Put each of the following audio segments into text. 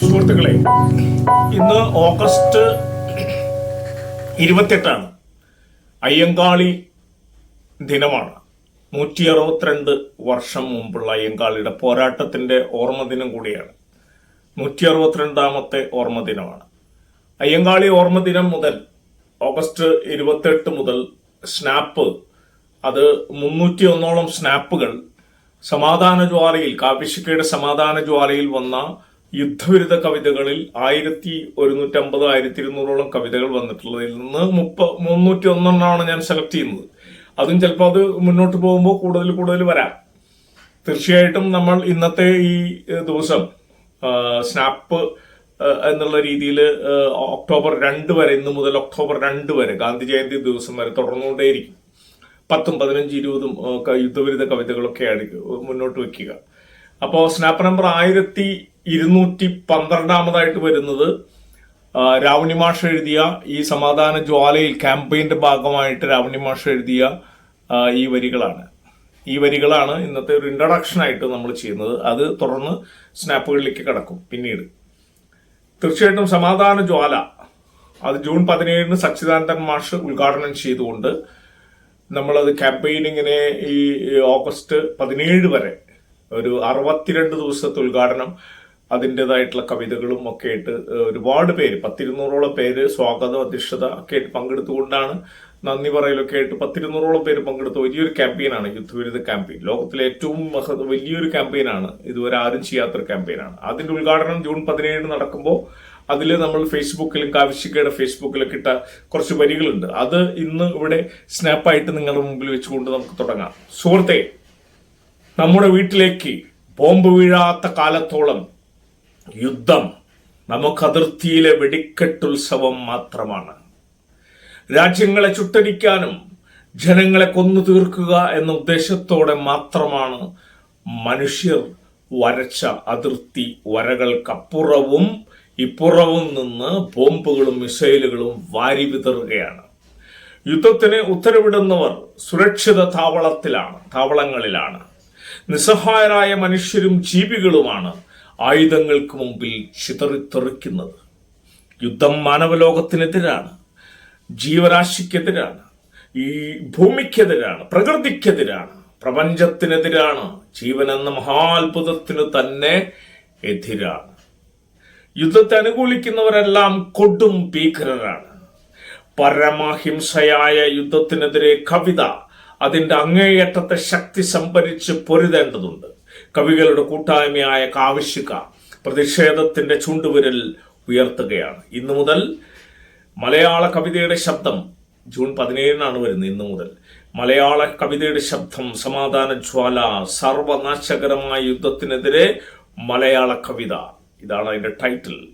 സുഹൃത്തുക്കളെ ഇന്ന് ഓഗസ്റ്റ് ഇരുപത്തെട്ടാണ്. അയ്യങ്കാളി ദിനമാണ്. നൂറ്റി അറുപത്തിരണ്ട് വർഷം മുമ്പുള്ള അയ്യങ്കാളിയുടെ പോരാട്ടത്തിന്റെ ഓർമ്മ ദിനം കൂടിയാണ്. നൂറ്റി അറുപത്തിരണ്ടാമത്തെ ഓർമ്മ ദിനമാണ് അയ്യങ്കാളി ഓർമ്മ ദിനം മുതൽ ഓഗസ്റ്റ് ഇരുപത്തെട്ട് മുതൽ സ്നാപ്പ് അത് മുന്നൂറ്റി ഒന്നോളം സ്നാപ്പുകൾ സമാധാന ജ്വാലയിൽ കാപ്പിശിക്കയുടെ സമാധാന ജ്വാലയിൽ വന്ന യുദ്ധവിരുദ്ധ കവിതകളിൽ ആയിരത്തി ഒരുന്നൂറ്റമ്പത് ആയിരത്തി ഇരുന്നൂറോളം കവിതകൾ വന്നിട്ടുള്ളതിൽ നിന്ന് മുപ്പ മുന്നൂറ്റി ഒന്നെണ്ണമാണ് ഞാൻ സെലക്ട് ചെയ്യുന്നത്. അതും ചിലപ്പോൾ അത് മുന്നോട്ട് പോകുമ്പോൾ കൂടുതൽ കൂടുതൽ വരാം. തീർച്ചയായിട്ടും നമ്മൾ ഇന്നത്തെ ഈ ദിവസം സ്നാപ്പ് എന്നുള്ള രീതിയിൽ ഒക്ടോബർ രണ്ട് വരെ ഇന്ന് മുതൽ ഒക്ടോബർ രണ്ട് വരെ ഗാന്ധി ജയന്തി ദിവസം വരെ തുടർന്നുകൊണ്ടേയിരിക്കും. പത്തും പതിനഞ്ച് ഇരുപതും യുദ്ധവിരുദ്ധ കവിതകളൊക്കെ ആയിരിക്കും മുന്നോട്ട് വെക്കുക. അപ്പോൾ സ്നാപ്പ് നമ്പർ ആയിരത്തി ഇരുന്നൂറ്റി പന്ത്രണ്ടാമതായിട്ട് വരുന്നത് രാവണി മാഷ് എഴുതിയ ഈ സമാധാന ജ്വാലയിൽ ക്യാമ്പയിന്റെ ഭാഗമായിട്ട് രാവണി മാഷ് എഴുതിയ ഈ വരികളാണ്. ഈ വരികളാണ് ഇന്നത്തെ ഒരു ഇൻട്രഡക്ഷൻ ആയിട്ട് നമ്മൾ ചെയ്യുന്നത്. അത് തുടർന്ന് സ്നാപ്പുകളിലേക്ക് കടക്കും പിന്നീട്. തീർച്ചയായിട്ടും സമാധാന ജ്വാല അത് ജൂൺ പതിനേഴിന് സച്ചിദാനന്ദൻ മാഷ് ഉദ്ഘാടനം ചെയ്തുകൊണ്ട് നമ്മളത് ക്യാമ്പയിനിങ്ങിനെ ഈ ഓഗസ്റ്റ് പതിനേഴ് വരെ ഒരു അറുപത്തിരണ്ട് ദിവസത്തെ ഉദ്ഘാടനം അതിന്റെതായിട്ടുള്ള കവിതകളും ഒക്കെ ആയിട്ട് ഒരുപാട് പേര് പത്തിരുന്നൂറോളം പേര് സ്വാഗതം അധ്യക്ഷത ഒക്കെ ആയിട്ട് പങ്കെടുത്തുകൊണ്ടാണ് നന്ദി പറയലൊക്കെ ആയിട്ട് പത്തിരുന്നൂറോളം പേര് പങ്കെടുത്ത വലിയൊരു ക്യാമ്പയിനാണ് യുദ്ധവിരുദ്ധ ക്യാമ്പയിൻ ലോകത്തിലെ ഏറ്റവും വലിയൊരു ക്യാമ്പയിനാണ് ഇതുവരെ ആരും ചെയ്യാത്തൊരു ക്യാമ്പയിനാണ് അതിന്റെ ഉദ്ഘാടനം ജൂൺ പതിനേഴിന് നടക്കുമ്പോൾ അതിൽ നമ്മൾ ഫേസ്ബുക്കിലും കാവിശിക്കയുടെ ഫേസ്ബുക്കിലൊക്കെ ഇട്ട കുറച്ച് വരികളുണ്ട്. അത് ഇന്ന് ഇവിടെ സ്നാപ്പായിട്ട് നിങ്ങളുടെ മുമ്പിൽ വെച്ചുകൊണ്ട് നമുക്ക് തുടങ്ങാം. സുഹൃത്തെ നമ്മുടെ വീട്ടിലേക്ക് ബോംബ് വീഴാത്ത കാലത്തോളം യുദ്ധം നമുക്ക് അതിർത്തിയിലെ വെടിക്കെട്ടുത്സവം മാത്രമാണ്. രാജ്യങ്ങളെ ചുട്ടടിക്കാനും ജനങ്ങളെ കൊന്നു തീർക്കുക എന്ന ഉദ്ദേശത്തോടെ മാത്രമാണ് മനുഷ്യർ വരച്ച അതിർത്തി വരകൾക്കപ്പുറവും ഇപ്പുറവും നിന്ന് ബോംബുകളും മിസൈലുകളും വാരി വിതറുകയാണ്. യുദ്ധത്തിന് ഉത്തരവിടുന്നവർ സുരക്ഷിത താവളത്തിലാണ് താവളങ്ങളിലാണ്. നിസ്സഹായരായ മനുഷ്യരും ജീവികളുമാണ്. ആയുധങ്ങൾക്ക് മുമ്പിൽ ചിതറിത്തെറിക്കുന്നത് യുദ്ധം മാനവലോകത്തിനെതിരാണ്. ജീവരാശിക്കെതിരാണ്. ഈ ഭൂമിക്കെതിരാണ്. പ്രകൃതിക്കെതിരാണ്. പ്രപഞ്ചത്തിനെതിരാണ്. ജീവൻ എന്ന മഹാത്ഭുതത്തിന് തന്നെ എതിരാണ്. യുദ്ധത്തെ അനുകൂലിക്കുന്നവരെല്ലാം കൊടും ഭീകരരാണ്. പരമഹിംസയായ യുദ്ധത്തിനെതിരെ കവിത അതിന്റെ അങ്ങേയറ്റത്തെ ശക്തി സംഭരിച്ച് പൊരുതേണ്ടതുണ്ട്. കവികളുടെ കൂട്ടായ്മയായ കാവശ്യക പ്രതിഷേധത്തിന്റെ ചൂണ്ടുവിരൽ ഉയർത്തുകയാണ്. ഇന്നു മുതൽ മലയാള കവിതയുടെ ശബ്ദം ജൂൺ പതിനേഴിനാണ് വരുന്നത് ഇന്നു മുതൽ. മലയാള കവിതയുടെ ശബ്ദം സമാധാന ജ്വാല സർവനാശകരമായ യുദ്ധത്തിനെതിരെ മലയാള കവിത. ഇതാണ് അതിന്റെ ടൈറ്റിൽ.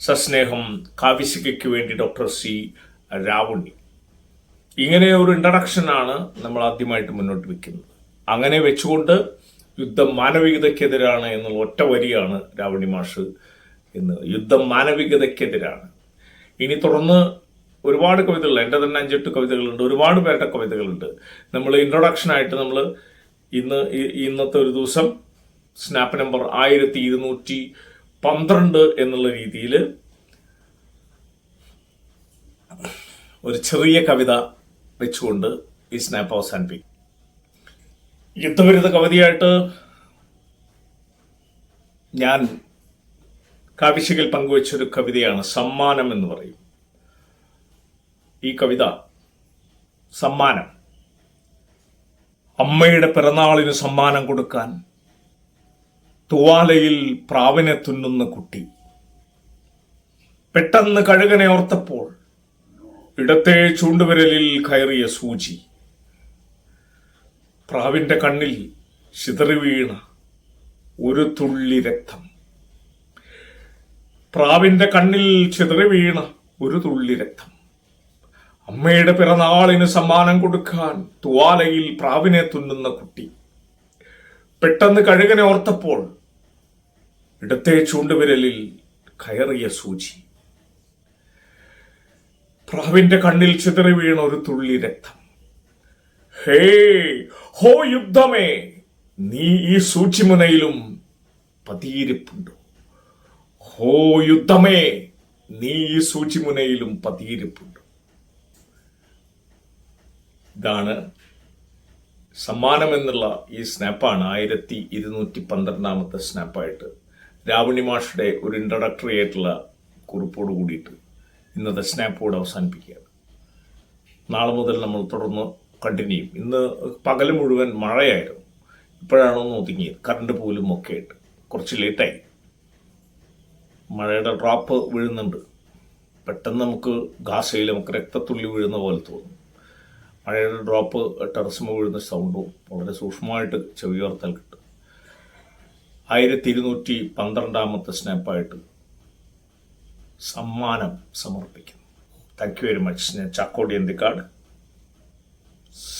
സസ്നേഹം കാവ്യശിക്കു വേണ്ടി ഡോക്ടർ സി രാവുണ്ണി. ഇങ്ങനെ ഒരു ഇൻട്രഡക്ഷനാണ് നമ്മൾ ആദ്യമായിട്ട് മുന്നോട്ട് വെക്കുന്നത് അങ്ങനെ വെച്ചുകൊണ്ട് യുദ്ധം മാനവികതയ്ക്കെതിരാണ് എന്നുള്ള ഒറ്റ വരിയാണ് രാവണി മാഷ് ഇന്ന് യുദ്ധം മാനവികതയ്ക്കെതിരാണ് ഇനി തുടർന്ന് ഒരുപാട് കവിതകൾ എന്റെ തന്നെ അഞ്ചെട്ട് കവിതകളുണ്ട്. ഒരുപാട് പേരുടെ കവിതകളുണ്ട്. നമ്മൾ ഇൻട്രൊഡക്ഷൻ ആയിട്ട് നമ്മൾ ഇന്ന് ഇന്നത്തെ ഒരു ദിവസം സ്നാപ്പ് നമ്പർ ആയിരത്തി ഇരുന്നൂറ്റി പന്ത്രണ്ട് എന്നുള്ള രീതിയിൽ ഒരു ചെറിയ കവിത വെച്ചുകൊണ്ട് ഈ സ്നാപ്പ് അവസാനിപ്പിക്കും. യുദ്ധവിരുദ്ധ കവിതയായിട്ട് ഞാൻ കാവിശികയിൽ പങ്കുവച്ചൊരു കവിതയാണ് സമ്മാനം എന്ന് പറയും. ഈ കവിത സമ്മാനം. അമ്മയുടെ പിറന്നാളിന് സമ്മാനം കൊടുക്കാൻ തുവാലയിൽ പ്രാവിനെ തുന്നുന്ന കുട്ടി. പെട്ടെന്ന് കഴുകനെ ഓർത്തപ്പോൾ ഇടത്തെ ചൂണ്ടുവിരലിൽ കയറിയ സൂചി. പ്രാവിന്റെ കണ്ണിൽ ചിതറി വീണ ഒരു തുള്ളി രക്തം. പ്രാവിന്റെ കണ്ണിൽ ചിതറി വീണ ഒരു തുള്ളി രക്തം. അമ്മയുടെ പിറന്നാളിന് സമ്മാനം കൊടുക്കാൻ തുവാലയിൽ പ്രാവിനെ തുന്നുന്ന കുട്ടി. പെട്ടെന്ന് കഴുകനെ ഓർത്തപ്പോൾ ഇടത്തെ ചൂണ്ടുവിരലിൽ കയറിയ സൂചി. പ്രാവിന്റെ കണ്ണിൽ ചിതറി വീണ ഒരു തുള്ളി രക്തം. ഹേ ഹോ യുദ്ധമേ. നീ ഈ സൂക്ഷിമുനയിലും പതിയിരിപ്പുണ്ടോ? ഹോ യുദ്ധമേ നീ ഈ സൂക്ഷിമുനയിലും പതിയിരിപ്പുണ്ടോ? ഇതാണ് സമ്മാനമെന്നുള്ള ഈ സ്നാപ്പാണ് ആയിരത്തി ഇരുന്നൂറ്റി പന്ത്രണ്ടാമത്തെ സ്നാപ്പായിട്ട് രാവണി മാഷയുടെ ഒരു ഇൻട്രഡക്ടറി ആയിട്ടുള്ള കുറിപ്പോട് കൂടിയിട്ട് ഇന്നത്തെ സ്നാപ്പോട് അവസാനിപ്പിക്കുകയാണ്. നാളെ മുതൽ നമ്മൾ തുടർന്ന് കണ്ടിന്യൂ ചെയ്യും ഇന്ന് പകൽ മുഴുവൻ മഴയായിരുന്നു. ഇപ്പോഴാണ് ഒന്ന് ഒതുങ്ങിയത്. കറണ്ട് പോലും ഒക്കെ ആയിട്ട്. കുറച്ച് ലേറ്റായി മഴയുടെ ഡ്രോപ്പ് വീഴുന്നുണ്ട്. പെട്ടെന്ന് നമുക്ക് ഗാസയിൽ നമുക്ക് രക്തത്തുള്ളി വീഴുന്ന പോലെ തോന്നും. മഴയുടെ ഡ്രോപ്പ് ടെറസുമ വീഴുന്ന സൗണ്ടും വളരെ സൂക്ഷ്മമായിട്ട് ചെവി ഉയർത്താൽ കിട്ടും. ആയിരത്തി ഇരുന്നൂറ്റി പന്ത്രണ്ടാമത്തെ സ്നാപ്പായിട്ട് സമ്മാനം സമർപ്പിക്കുന്നു. താങ്ക് യു വെരി മച്ച് ഞാൻ ചാക്കോടി അന്തിക്കാട്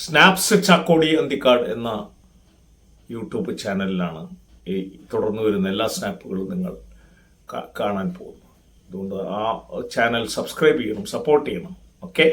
സ്നാപ്സ് ചാക്കോടി അന്തിക്കാട് എന്ന യൂട്യൂബ് ചാനലിലാണ് ഈ തുടർന്ന് വരുന്ന എല്ലാ സ്നാപ്പുകളും നിങ്ങൾ കാണാൻ പോകുന്നു അതുകൊണ്ട് ആ ചാനൽ സബ്സ്ക്രൈബ് ചെയ്യണം സപ്പോർട്ട് ചെയ്യണം. ഓക്കെ?